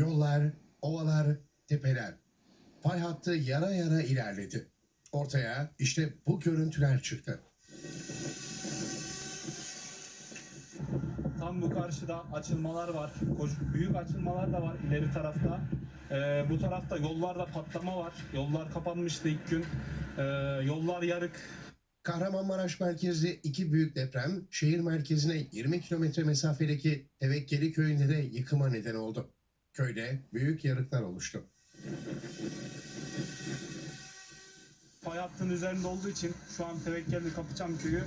Yollar, ovalar, tepeler. Fay hattı yara yara ilerledi. Ortaya işte bu görüntüler çıktı. Tam bu karşıda açılmalar var. Büyük açılmalar da var ileri tarafta. Ee, bu tarafta yollarda patlama var. Yollar kapanmıştı ilk gün. Ee, yollar yarık. Kahramanmaraş merkezli iki büyük deprem şehir merkezine 20 kilometre mesafedeki Tevekkeli köyünde de yıkıma neden oldu. Köyde büyük yarıklar oluştu. Fay hattının üzerinde olduğu için şu an Tevekkelli Kapıçam köyü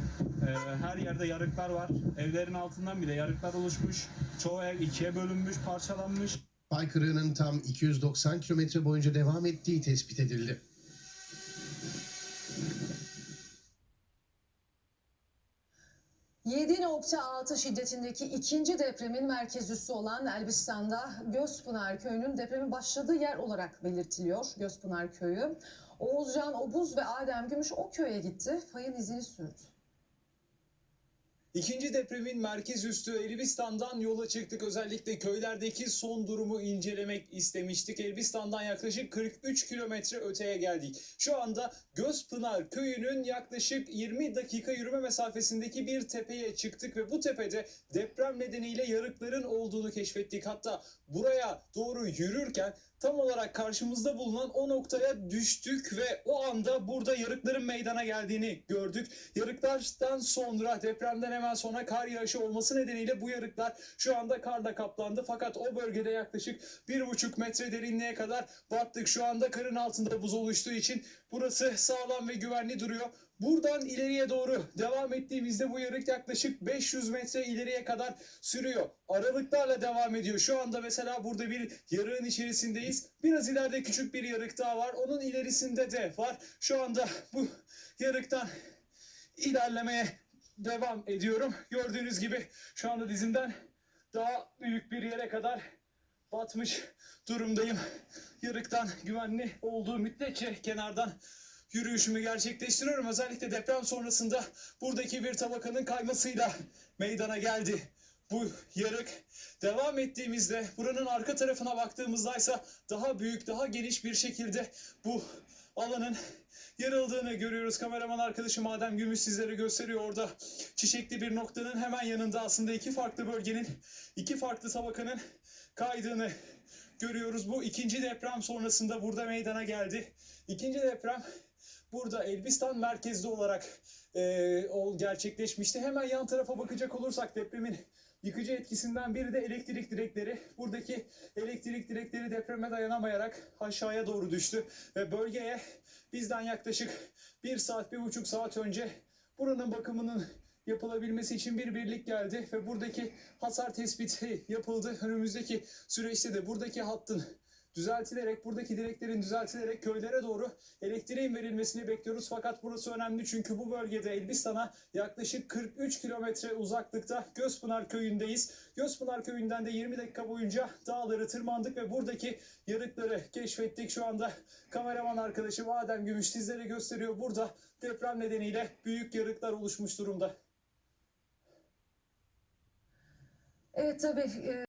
e, her yerde yarıklar var. Evlerin altından bile yarıklar oluşmuş. Çoğu ev ikiye bölünmüş, parçalanmış. Fay kırığının tam 290 kilometre boyunca devam ettiği tespit edildi. ...7.6 şiddetindeki ikinci depremin merkez üssü olan Elbistan'da Gözpınar Köyü'nün depremin başladığı yer olarak belirtiliyor Gözpınar Köyü. Oğuzcan Obuz ve Adem Gümüş o köye gitti, fayın izini sürdü. İkinci depremin merkez üstü Elbistan'dan yola çıktık. Özellikle köylerdeki son durumu incelemek istemiştik. Elbistan'dan yaklaşık 43 kilometre öteye geldik. Şu anda Gözpınar köyünün yaklaşık 20 dakika yürüme mesafesindeki bir tepeye çıktık ve bu tepede deprem nedeniyle yarıkların olduğunu keşfettik. Hatta buraya doğru yürürken tam olarak karşımızda bulunan o noktaya düştük ve o anda burada yarıkların meydana geldiğini gördük. Yarıklardan sonra depremden hemen sonra kar yağışı olması nedeniyle bu yarıklar şu anda karla kaplandı. Fakat o bölgede yaklaşık bir buçuk metre derinliğe kadar battık. Şu anda karın altında buz oluştuğu için burası sağlam ve güvenli duruyor. Buradan ileriye doğru devam ettiğimizde bu yarık yaklaşık 500 metre ileriye kadar sürüyor. Aralıklarla devam ediyor. Şu anda mesela burada bir yarığın içerisindeyiz. Biraz ileride küçük bir yarık daha var. Onun ilerisinde de var. Şu anda bu yarıktan ilerlemeye devam ediyorum. Gördüğünüz gibi şu anda dizimden daha büyük bir yere kadar batmış durumdayım. Yarıktan güvenli olduğu müddetçe kenardan yürüyüşümü gerçekleştiriyorum. Özellikle deprem sonrasında buradaki bir tabakanın kaymasıyla meydana geldi. Bu yarık devam ettiğimizde buranın arka tarafına baktığımızda ise daha büyük, daha geniş bir şekilde bu alanın yarıldığını görüyoruz. Kameraman arkadaşım Adem Gümüş sizlere gösteriyor orada. Çiçekli bir noktanın hemen yanında aslında iki farklı bölgenin, iki farklı tabakanın kaydığını görüyoruz. Bu ikinci deprem sonrasında burada meydana geldi. İkinci deprem burada Elbistan merkezli olarak eee, o gerçekleşmişti. Hemen yan tarafa bakacak olursak depremin yıkıcı etkisinden biri de elektrik direkleri. Buradaki elektrik direkleri depreme dayanamayarak aşağıya doğru düştü ve bölgeye bizden yaklaşık bir saat, bir buçuk saat önce buranın bakımının yapılabilmesi için bir birlik geldi ve buradaki hasar tespiti yapıldı. Önümüzdeki süreçte de buradaki hattın düzeltilerek, buradaki direklerin düzeltilerek köylere doğru elektriğin verilmesini bekliyoruz. Fakat burası önemli çünkü bu bölgede Elbistan'a yaklaşık 43 kilometre uzaklıkta Gözpınar köyündeyiz. Gözpınar köyünden de 20 dakika boyunca dağları tırmandık ve buradaki yarıkları keşfettik. Şu anda kameraman arkadaşım Adem Gümüş sizlere gösteriyor. Burada deprem nedeniyle büyük yarıklar oluşmuş durumda. Evet tabii e,